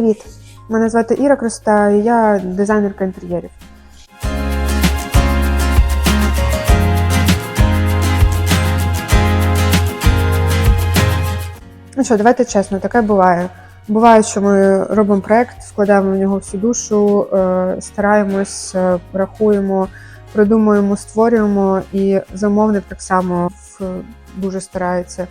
Привіт! Мене звати Іра Кроста, і я дизайнерка інтер'єрів. Ну що, давайте чесно, таке буває. Буває, що ми робимо проект, вкладаємо в нього всю душу, е, стараємось, е, рахуємо, придумуємо, створюємо, і замовник так само дуже старається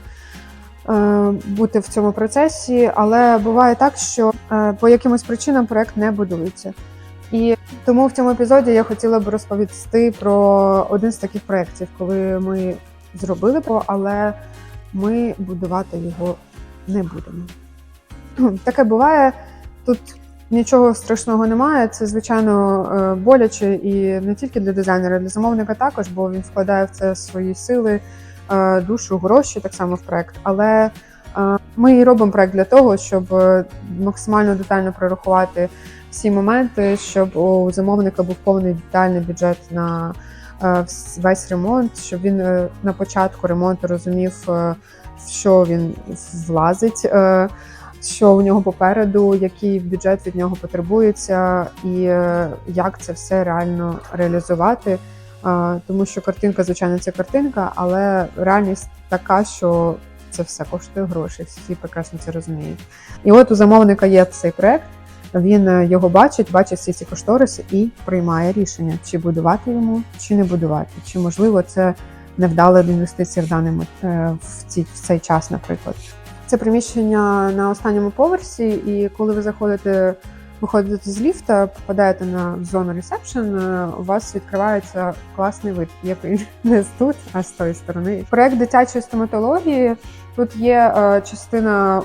бути в цьому процесі, але буває так, що е, по якимось причинам проект не будується. І тому в цьому епізоді я хотіла б розповісти про один з таких проєктів, коли ми зробили, про, але ми будувати його не будемо. Таке буває. Тут нічого страшного немає. Це, звичайно, е, боляче і не тільки для дизайнера, для замовника також, бо він вкладає в це свої сили, е, душу, гроші так само в проект. Але е, ми і робимо проект для того, щоб е, максимально детально прорахувати всі моменти, щоб у замовника був повний детальний бюджет на е, весь ремонт, щоб він е, на початку ремонту розумів, е, в що він влазить. е, Що у нього попереду, який бюджет від нього потребується, і е, як це все реально реалізувати. Тому що картинка, звичайно, це картинка, але реальність така, що це все коштує гроші. Всі прекрасно це розуміють. І от у замовника є цей проект. Він е, його бачить, бачить всі ці кошториси і приймає рішення, чи будувати йому, чи не будувати, чи можливо це невдала інвестиція в даний мот- е, в, ці, в цей час, наприклад. Це приміщення на останньому поверсі, і коли ви заходите, виходите з ліфта, попадаєте на зону ресепшн, е, у вас відкривається класний вид, який не з тут, а з тої сторони. Проект дитячої стоматології. Тут є е, частина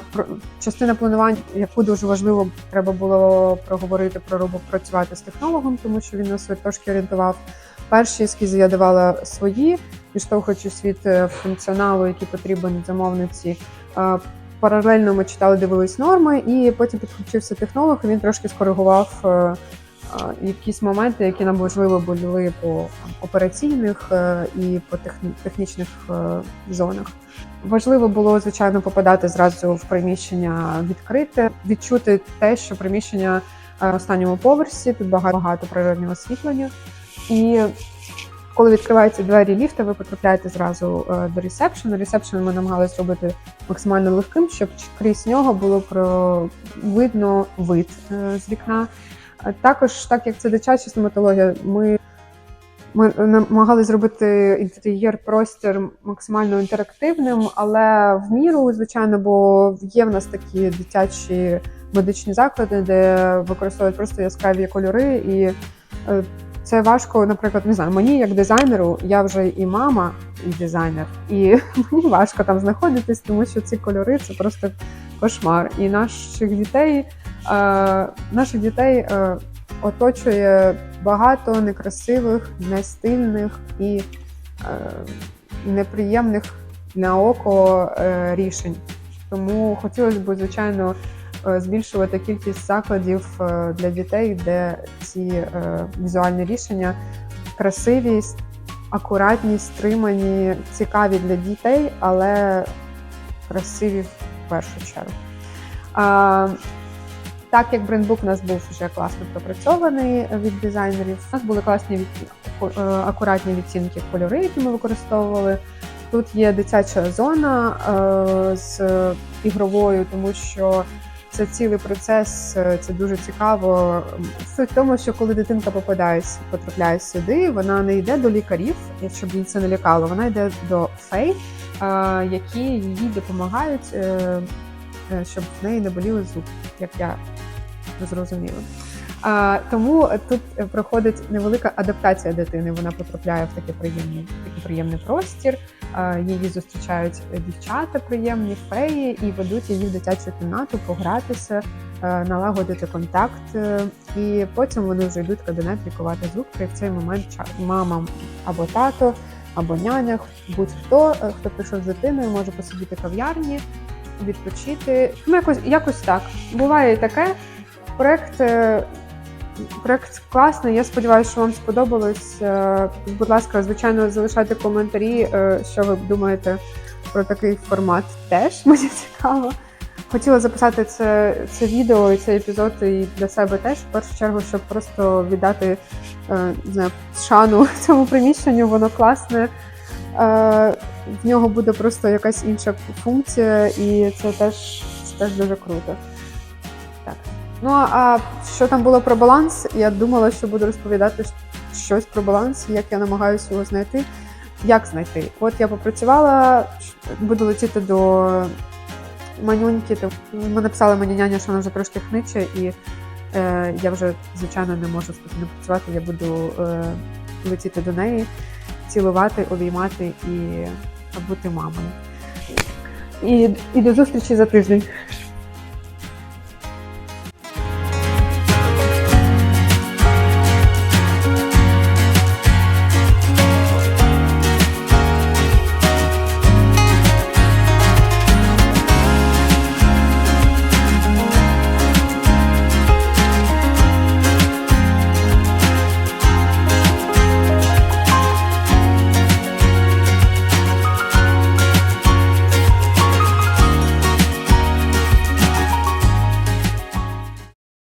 частина планування, яку дуже важливо треба було проговорити про працювати з технологом, тому що він нас трошки орієнтував. Перші ескізи я давала свої, відштовхуючись від е, функціоналу, який потрібен замовниці. Паралельно ми читали, дивились норми, і потім підключився технолог. і Він трошки скоригував е, е, якісь моменти, які нам важливо були по операційних е, і по техні- технічних зонах. Важливо було, звичайно, попадати зразу в приміщення відкрите, відчути те, що приміщення останньому поверсі, тут багато, багато природнього освітлення. І коли відкриваються двері ліфта, ви потрапляєте зразу е, до ресепшену. Ресепшн ми намагалися зробити максимально легким, щоб крізь нього було про видно вид е, з вікна. Е, Також, так як це дитяча стоматологія, ми, ми намагалися зробити інтер'єр простір максимально інтерактивним, але в міру, звичайно, бо є в нас такі дитячі медичні заклади, де використовують просто яскраві кольори і. Це важко, наприклад, не знаю, мені як дизайнеру, я вже і мама, і дизайнер, і мені важко там знаходитись, тому що ці кольори це просто кошмар. І наших дітей, е, наших дітей е, оточує багато некрасивих, нестильних і е, неприємних на око е, рішень. Тому хотілося б, звичайно, збільшувати кількість закладів е, для дітей, де ці е, візуальні рішення красиві, с- акуратні, стримані, цікаві для дітей, але красиві в першу чергу. Так як брендбук у нас був вже класно пропрацьований від дизайнерів, у нас були класні е, акуратні відцінки кольори, які ми використовували. Тут є дитяча зона е, з ігровою, тому що це цілий процес, е, це дуже цікаво. Суть в тому, що коли дитинка попадає, потрапляє сюди, вона не йде до лікарів, щоб її це не лякало. Вона йде до фей, які їй допомагають, е, е, щоб в неї не боліли зуби, як я зрозуміла. А, тому тут е, проходить невелика адаптація дитини. Вона потрапляє в такий приємний, такий приємний простір. А, Її зустрічають дівчата приємні феї і ведуть її в дитячу кімнату погратися, е, налагодити контакт. е, І потім вони вже йдуть в кабінет лікувати зубки. І в цей момент мама або тато, або няня, будь-хто, хто прийшов з дитиною, може посидіти в кав'ярні, відпочити. Ну, якось, якось так. Буває і таке. Проект, проект класний. Я сподіваюся, що вам сподобалось. Е, Будь ласка, звичайно, залишайте коментарі, е, що ви думаєте про такий формат. Теж мені цікаво. хотіла записати це, це відео і цей епізод і для себе теж, в першу чергу, щоб просто віддати е, не шану цьому приміщенню, воно класне. В нього буде просто якась інша функція, і це теж, це теж дуже круто. Ну а що там було про баланс? Я думала, що буду розповідати щось про баланс, як я намагаюся його знайти. Як знайти? От я попрацювала, буду летіти до манюньки. то Ми написали мені няня, що вона вже трошки хниче, і е, я вже, звичайно, не можу спокійно працювати. Я буду е, летіти до неї, цілувати, обіймати і бути мамою. І, і до зустрічі за тиждень.